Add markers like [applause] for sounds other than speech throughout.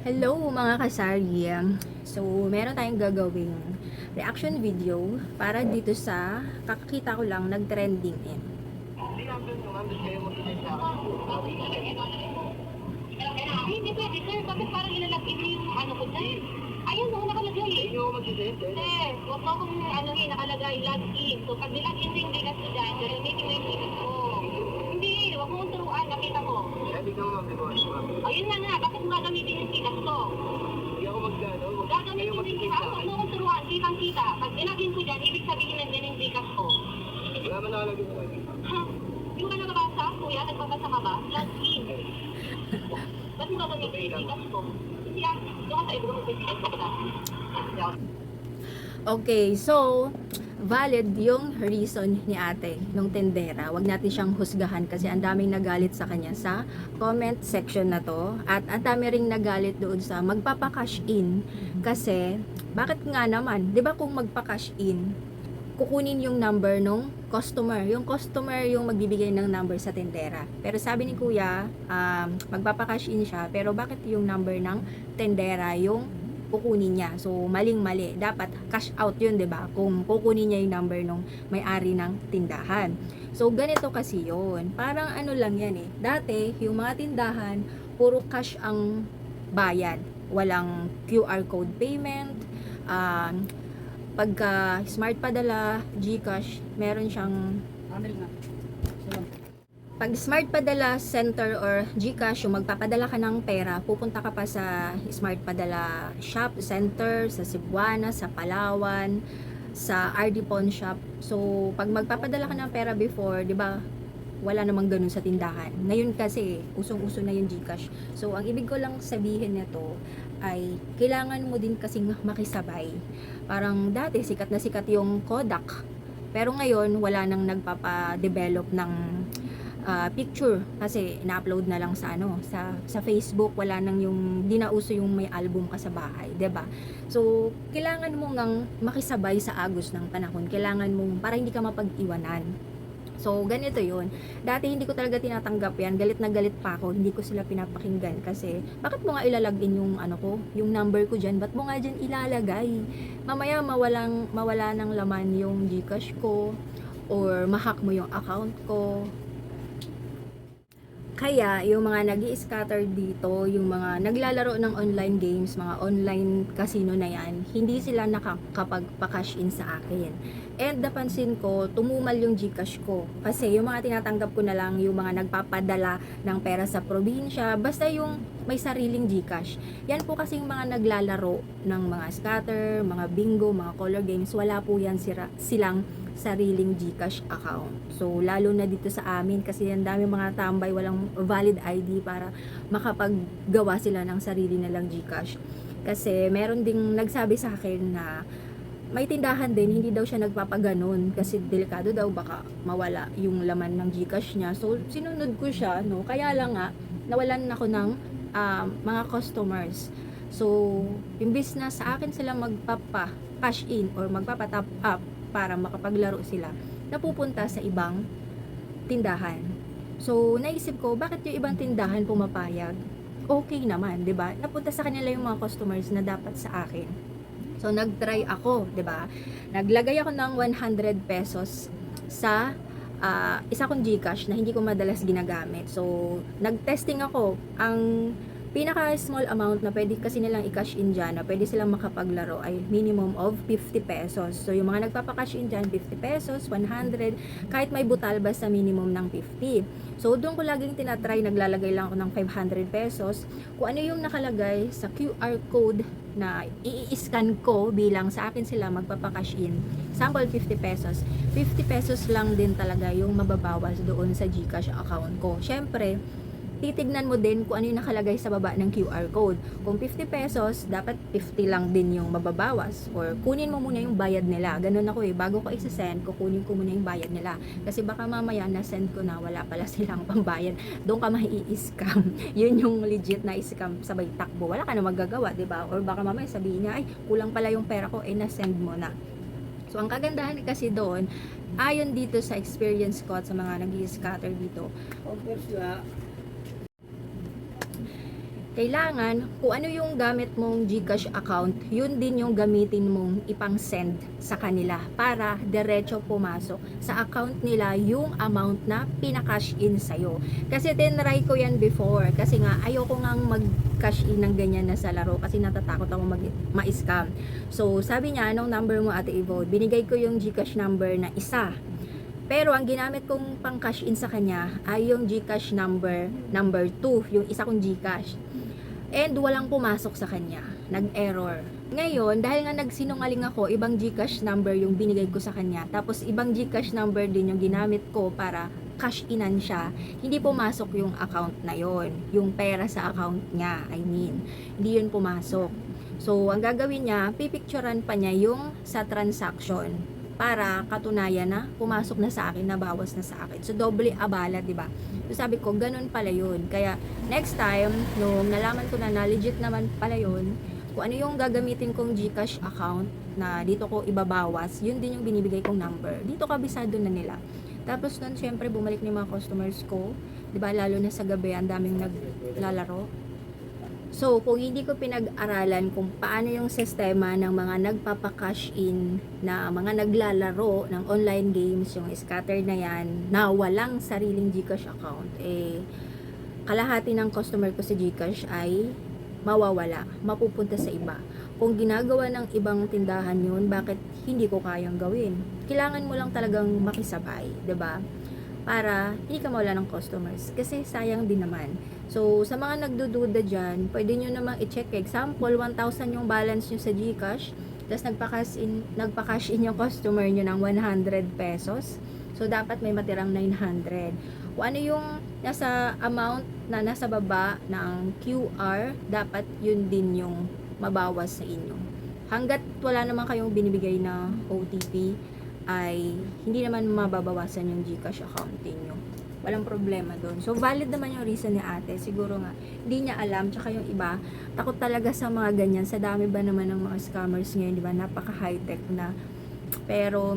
Hello mga kasari. So, meron tayong gagawing reaction video para dito sa kakakita ko lang nag-trending in. Hindi pwede, sir. Bakit parang ilalagay mo yung ano ko dyan? Ayun, no, nakalagay. Hindi ako magsisend, eh. Sir, huwag mo ano eh, nakalagay, log in. So, pag nilag in yung data ko dyan, gamitin mo yung data ko. Hindi, huwag mo turuan, nakita ko. Hindi ka ma'am? Ayun na nga, bakit mo gagamitin yung data ko? Hindi ako magkano. Gagamitin Kayo yung magsisend data sa ko, huwag akin. mo akong turuan, di bang kita. Pag nilag in ko dyan, ibig sabihin nandiyan yung data ko. Wala man nakalagay sa akin. Ha? Hindi mo ka nakabasa? Kuya, nagbabasa ka ba? Log in. Ba't mo gagamitin yung data ko? Hindi ah, doon ka sa ibro mo sa Okay, so valid yung reason ni ate nung tendera. Huwag natin siyang husgahan kasi ang daming nagalit sa kanya sa comment section na to. At ang dami ring nagalit doon sa magpapa-cash in kasi bakit nga naman, 'di ba kung magpa-cash in, kukunin yung number nung customer. Yung customer yung magbibigay ng number sa tendera. Pero sabi ni kuya, um, magpapa-cash in siya, pero bakit yung number ng tendera yung kukunin niya? So, maling-mali. Dapat cash out yun, 'di ba Kung kukunin niya yung number nung may-ari ng tindahan. So, ganito kasi yun. Parang ano lang yan eh. Dati, yung mga tindahan, puro cash ang bayad. Walang QR code payment, um, pagka smart padala, GCash, meron siyang pag smart padala center or GCash, yung magpapadala ka ng pera, pupunta ka pa sa smart padala shop, center, sa Cebuana, sa Palawan, sa RD Pawn Shop. So, pag magpapadala ka ng pera before, di ba, wala namang ganun sa tindahan. Ngayon kasi, usong-uso na yung GCash. So, ang ibig ko lang sabihin nito ay kailangan mo din kasing makisabay. Parang dati, sikat na sikat yung Kodak. Pero ngayon, wala nang nagpapa-develop ng ah, picture kasi ina-upload na lang sa ano sa sa Facebook wala nang yung di na uso yung may album ka sa bahay 'di ba so kailangan mo ngang makisabay sa agos ng panahon kailangan mong para hindi ka mapag-iwanan So, ganito yun. Dati hindi ko talaga tinatanggap yan. Galit na galit pa ako. Hindi ko sila pinapakinggan kasi bakit mo nga ilalagin yung ano ko, yung number ko dyan? Ba't mo nga dyan ilalagay? Mamaya mawalang, mawala ng laman yung Gcash ko or mahack mo yung account ko. Kaya, yung mga nag scatter dito, yung mga naglalaro ng online games, mga online casino na yan, hindi sila nakakapagpa-cash in sa akin. And napansin ko, tumumal yung Gcash ko. Kasi yung mga tinatanggap ko na lang, yung mga nagpapadala ng pera sa probinsya, basta yung may sariling Gcash. Yan po kasing mga naglalaro ng mga scatter, mga bingo, mga color games, wala po yan sira, silang sariling Gcash account. So, lalo na dito sa amin kasi ang dami mga tambay walang valid ID para makapaggawa sila ng sarili nilang Gcash. Kasi meron ding nagsabi sa akin na may tindahan din, hindi daw siya nagpapaganon kasi delikado daw baka mawala yung laman ng Gcash niya. So, sinunod ko siya, no? Kaya lang nga, nawalan ako ng um, mga customers. So, imbis na sa akin sila magpapa cash in or magpapa-top up para makapaglaro sila, napupunta sa ibang tindahan. So, naisip ko, bakit yung ibang tindahan pumapayag? Okay naman, 'di ba? Napunta sa kanila yung mga customers na dapat sa akin. So, nag-try ako, 'di ba? Naglagay ako ng 100 pesos sa ah, isa kong GCash na hindi ko madalas ginagamit. So, nag-testing ako. Ang pinaka small amount na pwede kasi nilang i-cash in dyan, na pwede silang makapaglaro ay minimum of 50 pesos. So, yung mga nagpapa-cash in dyan, 50 pesos, 100, kahit may butal basta minimum ng 50. So, doon ko laging tinatry, naglalagay lang ako ng 500 pesos. Kung ano yung nakalagay sa QR code na i-scan ko bilang sa akin sila magpapa-cash in. Sample 50 pesos. 50 pesos lang din talaga yung mababawas doon sa GCash account ko. Syempre, titignan mo din kung ano yung nakalagay sa baba ng QR code. Kung 50 pesos, dapat 50 lang din yung mababawas. Or kunin mo muna yung bayad nila. Ganun ako eh. Bago ko isa-send, kukunin ko muna yung bayad nila. Kasi baka mamaya na-send ko na wala pala [laughs] silang pambayad. Doon ka mai-scam. [laughs] Yun yung legit na scam sabay takbo. Wala ka na magagawa, di ba? Or baka mamaya sabihin niya, ay, kulang pala yung pera ko, eh, na-send mo na. So, ang kagandahan kasi doon, ayon dito sa experience ko at sa mga nag scatter dito, kailangan kung ano yung gamit mong GCash account, yun din yung gamitin mong ipang-send sa kanila para diretso pumasok sa account nila yung amount na pinakash in sa'yo. Kasi tinry ko yan before kasi nga ayoko ngang mag-cash in ng ganyan na sa laro kasi natatakot ako mag ma-scam. So sabi niya, anong number mo ate Evo? Binigay ko yung GCash number na isa. Pero ang ginamit kong pang cash in sa kanya ay yung GCash number number 2, yung isa kong GCash. And walang pumasok sa kanya. Nag-error. Ngayon, dahil nga nagsinungaling ako, ibang GCash number yung binigay ko sa kanya. Tapos ibang GCash number din yung ginamit ko para cash inan siya. Hindi pumasok yung account na yon, Yung pera sa account niya, I mean. Hindi yun pumasok. So, ang gagawin niya, pipicturean pa niya yung sa transaction para katunayan na pumasok na sa akin, nabawas na sa akin. So, doble abala, di ba? So, sabi ko, ganun pala yun. Kaya, next time, nung nalaman ko na na legit naman pala yun, kung ano yung gagamitin kong GCash account na dito ko ibabawas, yun din yung binibigay kong number. Dito kabisado na nila. Tapos nun, syempre, bumalik na mga customers ko. 'Di ba Lalo na sa gabi, ang daming naglalaro. So, kung hindi ko pinag-aralan kung paano yung sistema ng mga nagpapakash in na mga naglalaro ng online games, yung scatter na yan, na walang sariling Gcash account, eh, kalahati ng customer ko sa Gcash ay mawawala, mapupunta sa iba. Kung ginagawa ng ibang tindahan yun, bakit hindi ko kayang gawin? Kailangan mo lang talagang makisabay, ba? Para hindi ka mawala ng customers. Kasi sayang din naman. So, sa mga nagdududa dyan, pwede nyo namang i-check. Example, 1,000 yung balance nyo sa Gcash. Tapos nagpa-cash in, nagpa-cash in yung customer nyo ng 100 pesos. So, dapat may matirang 900. Kung ano yung nasa amount na nasa baba ng QR, dapat yun din yung mabawas sa inyo. Hanggat wala naman kayong binibigay na OTP, ay hindi naman mababawasan yung Gcash account niyo. Walang problema doon. So, valid naman yung reason ni ate. Siguro nga, hindi niya alam. Tsaka yung iba, takot talaga sa mga ganyan. Sa dami ba naman ng mga scammers ngayon, di ba? Napaka high-tech na. Pero,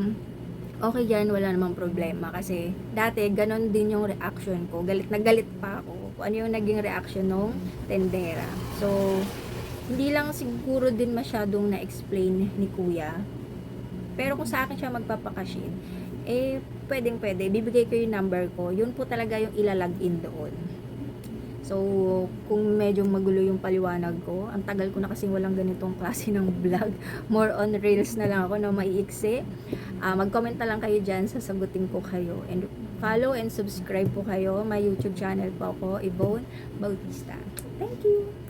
okay yan, wala namang problema. Kasi, dati, ganon din yung reaction ko. Galit na galit pa ako. Kung ano yung naging reaction nung tendera. So, hindi lang siguro din masyadong na-explain ni kuya. Pero kung sa akin siya magpapakashin, eh, pwedeng pwede. Bibigay ko yung number ko. Yun po talaga yung ilalag in doon. So, kung medyo magulo yung paliwanag ko, ang tagal ko na kasing walang ganitong klase ng vlog. [laughs] More on reels na lang ako na maiiksi. Ah, mag-comment na lang kayo dyan, sasagutin ko kayo. And follow and subscribe po kayo. May YouTube channel po ako, Yvonne Bautista. Thank you!